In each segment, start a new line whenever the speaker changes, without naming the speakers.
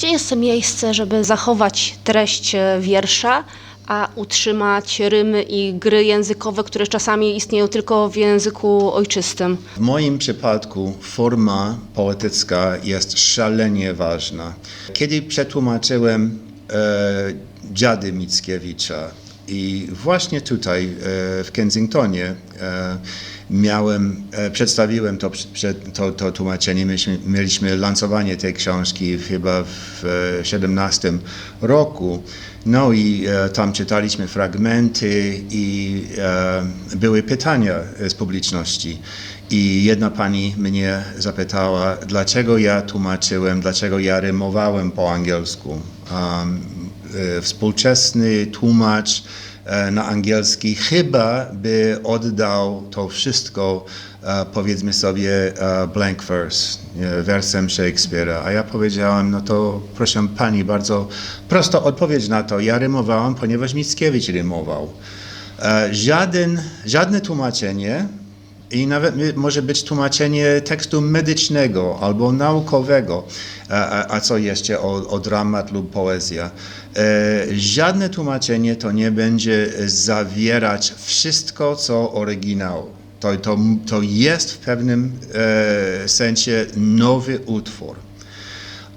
Gdzie jest miejsce, żeby zachować treść e, wiersza, a utrzymać rymy i gry językowe, które czasami istnieją tylko w języku ojczystym?
W moim przypadku forma poetycka jest szalenie ważna. Kiedy przetłumaczyłem e, Dziady Mickiewicza i właśnie tutaj e, w Kensingtonie e, miałem, e, przedstawiłem to, to, to tłumaczenie, mieliśmy, mieliśmy lansowanie tej książki chyba w e, 17 roku. No i tam czytaliśmy fragmenty i były pytania z publiczności. I jedna pani mnie zapytała, dlaczego ja tłumaczyłem, dlaczego ja rymowałem po angielsku. Um, współczesny tłumacz e, na angielski chyba by oddał to wszystko, e, powiedzmy sobie, e, blank verse, wersem Shakespeare'a. A ja powiedziałem, no to proszę pani, bardzo prosta odpowiedź na to. Ja rymowałem, ponieważ Mickiewicz rymował. E, Żaden, żadne tłumaczenie i nawet może być tłumaczenie tekstu medycznego albo naukowego, a, a, co jeszcze o, o dramat lub poezja. E, żadne tłumaczenie to nie będzie zawierać wszystko, co oryginał. To, to, to jest w pewnym e, sensie nowy utwór.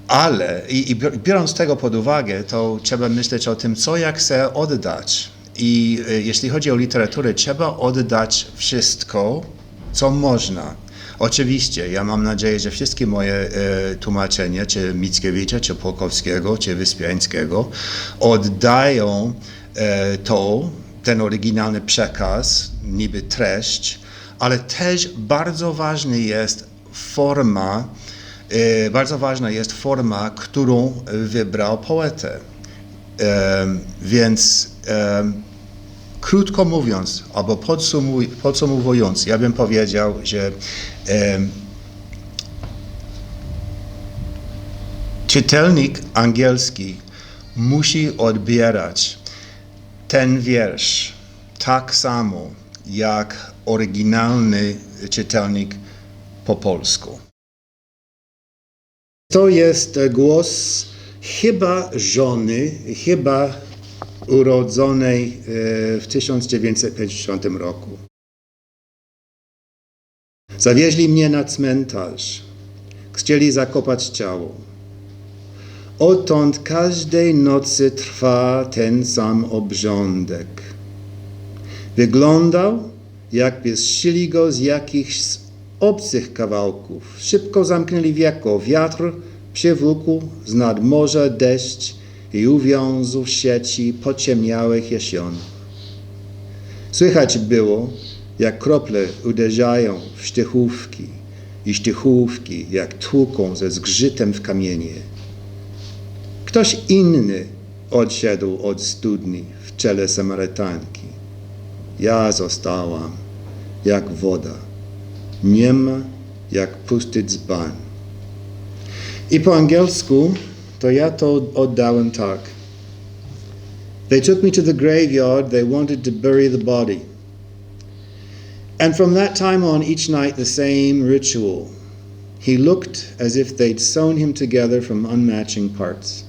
Ale i, i bior- biorąc tego pod uwagę, to trzeba myśleć o tym, co ja chcę oddać. I e, jeśli chodzi o literaturę, trzeba oddać wszystko, co można. Oczywiście, ja mam nadzieję, że wszystkie moje e, tłumaczenia, czy Mickiewicza, czy Polkowskiego, czy Wyspiańskiego, oddają e, to, ten oryginalny przekaz, niby treść, ale też bardzo ważny jest forma, e, bardzo ważna jest forma, którą wybrał poetę. Em, więc em, krótko mówiąc, albo podsumuj, podsumowując, ja bym powiedział, że em, czytelnik angielski musi odbierać ten wiersz tak samo jak oryginalny czytelnik po polsku. To jest e, głos chyba żony, chyba urodzonej e, w 1950 roku. Zawieźli mnie na cmentarz. Chcieli zakopać ciało. Odtąd każdej nocy trwa ten sam obrządek. Wyglądał, jakby zszyli go z jakichś obcych kawałków. Szybko zamknęli wieko. Wiatr przywlókł z nad morza deszcz i uwiązł sieci pociemniałych jesionów. Słychać było, jak krople uderzają w sztychówki i sztychówki, jak tłuką ze zgrzytem w kamienie. Ktoś inny odszedł od studni w czele Samarytanki. Ja zostałam jak woda, niema jak pusty dzban. I po angielsku to ja to oddałem tak. They took me to the graveyard, they wanted to bury the body. And from that time on, each night the same ritual. He looked as if they'd sewn him together from unmatching parts.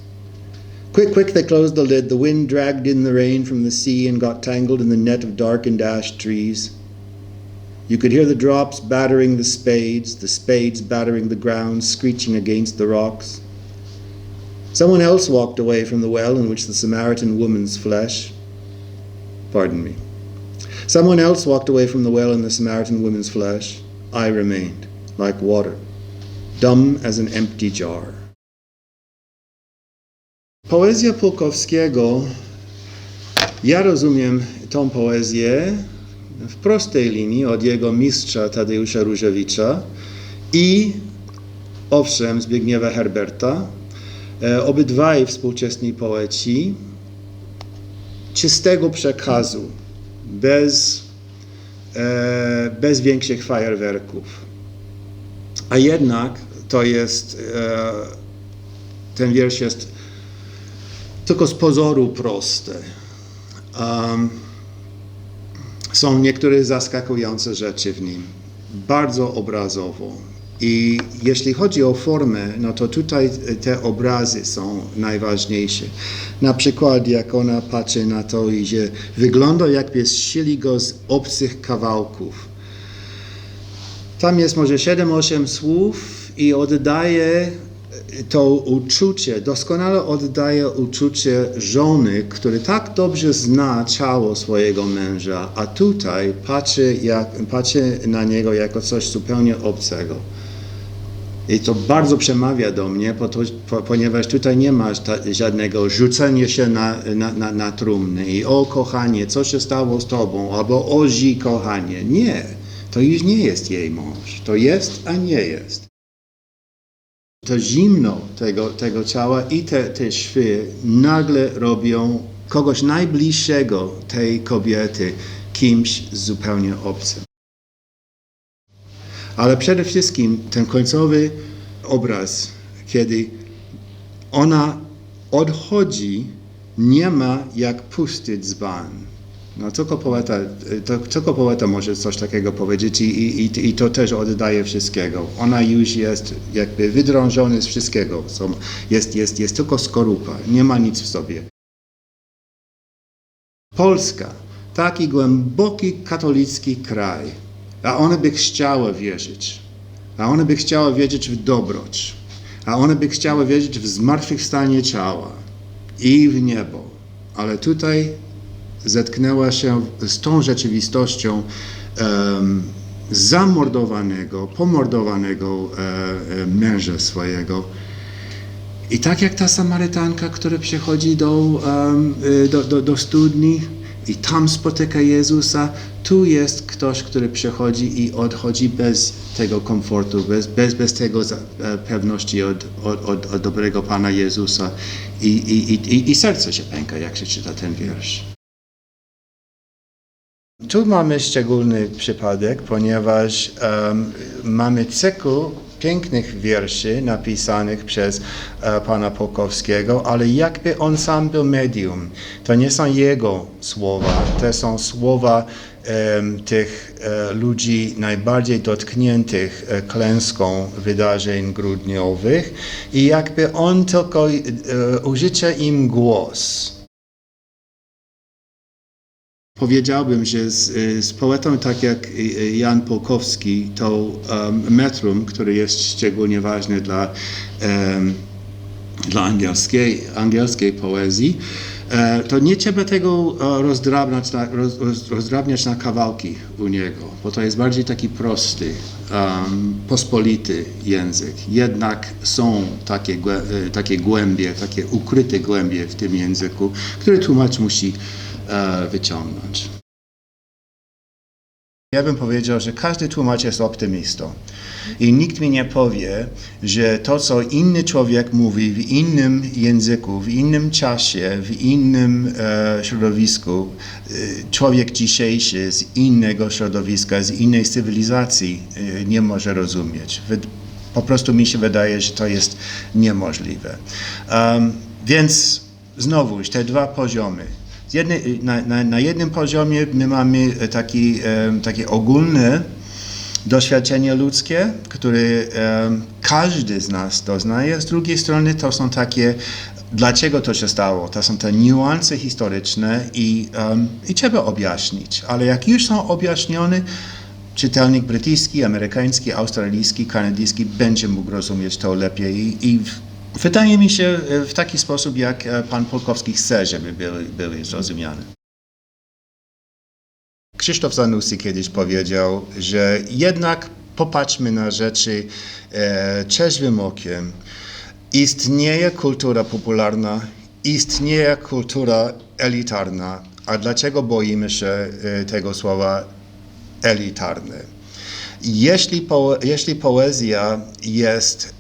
Quick, quick, they closed the lid. The wind dragged in the rain from the sea and got tangled in the net of darkened ash trees. You could hear the drops battering the spades, the spades battering the ground, screeching against the rocks. Someone else walked away from the well in which the Samaritan woman's flesh. Pardon me. Someone else walked away from the well in the Samaritan woman's flesh. I remained, like water, dumb as an empty jar. Poezja Pulkowskiego, ja rozumiem tą poezję w prostej linii od jego mistrza Tadeusza Różewicza i owszem Zbigniewa Herberta, obydwaj współczesni poeci, czystego przekazu, bez, e, bez większych fajerwerków. A jednak to jest, e, ten wiersz jest tylko z pozoru proste. Um, są niektóre zaskakujące rzeczy w nim. Bardzo obrazowo. I jeśli chodzi o formę, no to tutaj te obrazy są najważniejsze. Na przykład jak ona patrzy na to i wygląda jakby zszyli go z obcych kawałków. Tam jest może 7-8 słów i oddaje to uczucie, doskonale oddaje uczucie żony, który tak dobrze zna ciało swojego męża, a tutaj patrzy, jak, patrzy na niego jako coś zupełnie obcego. I to bardzo przemawia do mnie, po to, po, ponieważ tutaj nie ma ta, żadnego rzucenia się na, na, na, na trumny i o kochanie, co się stało z tobą, albo o zi kochanie. Nie, to już nie jest jej mąż. To jest, a nie jest. To zimno tego, tego ciała i te, te szwy nagle robią kogoś najbliższego tej kobiety kimś zupełnie obcym. Ale przede wszystkim ten końcowy obraz, kiedy ona odchodzi, nie ma jak pusty dzban. No, tylko poeta, to, tylko poeta może coś takiego powiedzieć i, i, i- to też oddaje wszystkiego. Ona już jest jakby wydrążona z wszystkiego. Są, jest, jest, jest tylko skorupa, nie ma nic w sobie. Polska, taki głęboki katolicki kraj, a ona by chciała wierzyć, a ona by chciała wierzyć w dobroć, a ona by chciała wierzyć w zmartwychwstanie ciała i w niebo. Ale tutaj zetknęła się z tą rzeczywistością em, zamordowanego, pomordowanego e, e, męża swojego. I tak jak ta Samarytanka, która przychodzi do, y, do, do, do studni i tam spotyka Jezusa, tu jest ktoś, który przychodzi i odchodzi bez tego komfortu, bez, bez, bez tego e, pewności od, od, od, od dobrego Pana Jezusa. I, i, i, i- serce się pęka, jak się czyta ten wiersz. Tu mamy szczególny przypadek, ponieważ em, mamy cykl pięknych wierszy napisanych przez e, pana Polkowskiego, ale jakby on sam był medium. To nie są jego słowa, to są słowa tych e, ludzi najbardziej dotkniętych e, klęską wydarzeń grudniowych i jakby on tylko użycza im głos. Powiedziałbym, że z, z poetą tak jak Jan Polkowski, to um, metrum, który jest szczególnie ważny dla, em, dla angielskiej, angielskiej poezji, e, to nie trzeba tego e, rozdrabniać na, roz, roz, rozdrabniać na kawałki u niego, bo to jest bardziej taki prosty, um, pospolity język. Jednak są takie, e, takie głębie, takie ukryte głębie w tym języku, które tłumacz musi wyciągnąć. Ja bym powiedział, że każdy tłumacz jest optymistą. I nikt mi nie powie, że to, co inny człowiek mówi w innym języku, w innym czasie, w innym e, środowisku, e, człowiek dzisiejszy z innego środowiska, z innej cywilizacji e, nie może rozumieć. Po prostu mi się wydaje, że to jest niemożliwe. Um, więc znowu te dwa poziomy. Jednej, na, na, na jednym poziomie my mamy e, taki, em, takie ogólne doświadczenie ludzkie, które em, każdy z nas doznaje. Z drugiej strony to są takie, dlaczego to się stało. To są te niuanse historyczne i, em, i trzeba objaśnić. Ale jak już są objaśnione, czytelnik brytyjski, amerykański, australijski, kanadyjski będzie mógł rozumieć to lepiej i, i wydaje mi się e, w taki sposób, jak e, pan Polkowski chce, żeby były, były zrozumiane. Krzysztof Zanussi kiedyś powiedział, że jednak popatrzmy na rzeczy e, trzeźwym okiem. Istnieje kultura popularna, istnieje kultura elitarna. A dlaczego boimy się e, tego słowa elitarny? Jeśli, po, jeśli poezja jest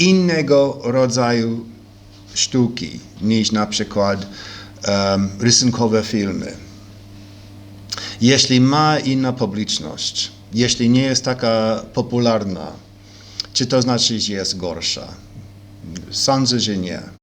innego rodzaju sztuki niż na przykład em, rysunkowe filmy. Jeśli ma inna publiczność, jeśli nie jest taka popularna, czy to znaczy, że jest gorsza? Sądzę, że nie.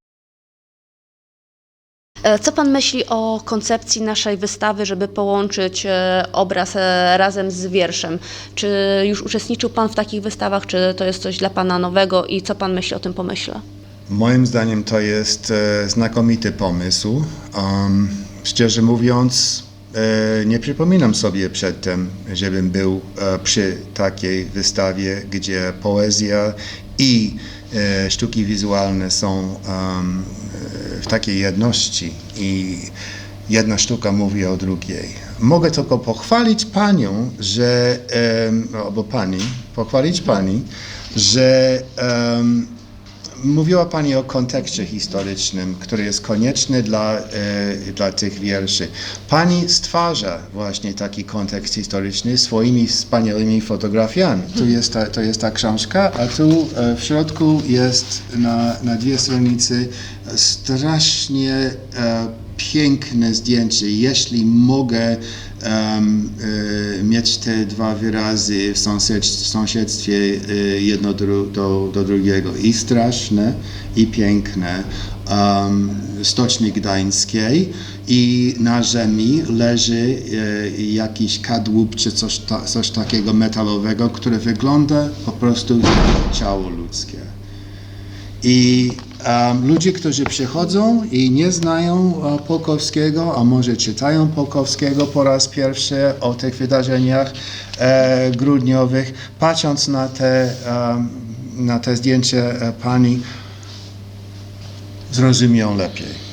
E, Co pan myśli o koncepcji naszej wystawy, żeby połączyć e, obraz e, razem z wierszem? Czy już uczestniczył pan w takich wystawach, czy to jest coś dla pana nowego i co pan myśli o tym pomyśle?
Moim zdaniem to jest znakomity pomysł. Um, szczerze mówiąc, nie przypominam sobie przedtem, żebym był przy takiej wystawie, gdzie poezja i e, sztuki wizualne są e, w takiej jedności i jedna sztuka mówi o drugiej. Mogę tylko pochwalić panią, że, albo pani, pochwalić pani, że Mówiła Pani o kontekście historycznym, który jest konieczny dla, e, dla tych wierszy. Pani stwarza właśnie taki kontekst historyczny swoimi wspaniałymi fotografiami. Tu jest ta, to jest ta książka, a tu e, w środku jest na, na dwie stronicy strasznie e, piękne zdjęcie. Jeśli mogę e, mieć te dwa wyrazy w, sąsied, w sąsiedztwie e, jedno do, do, do drugiego i straszne i piękne um, Stoczni Gdańskiej i na ziemi leży e, jakiś kadłub czy coś, ta, coś takiego metalowego, które wygląda po prostu jak ciało ludzkie. I um, ludzie, którzy przychodzą i nie znają e, Polkowskiego, a może czytają Polkowskiego po raz pierwszy o tych wydarzeniach e, grudniowych, patrząc na te, na te zdjęcie pani, zrozumieją lepiej.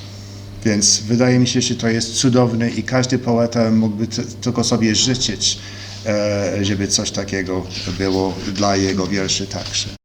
Więc wydaje mi się, że to jest cudowne i każdy poeta mógłby tylko sobie życzyć, e, żeby coś takiego było dla jego wierszy także.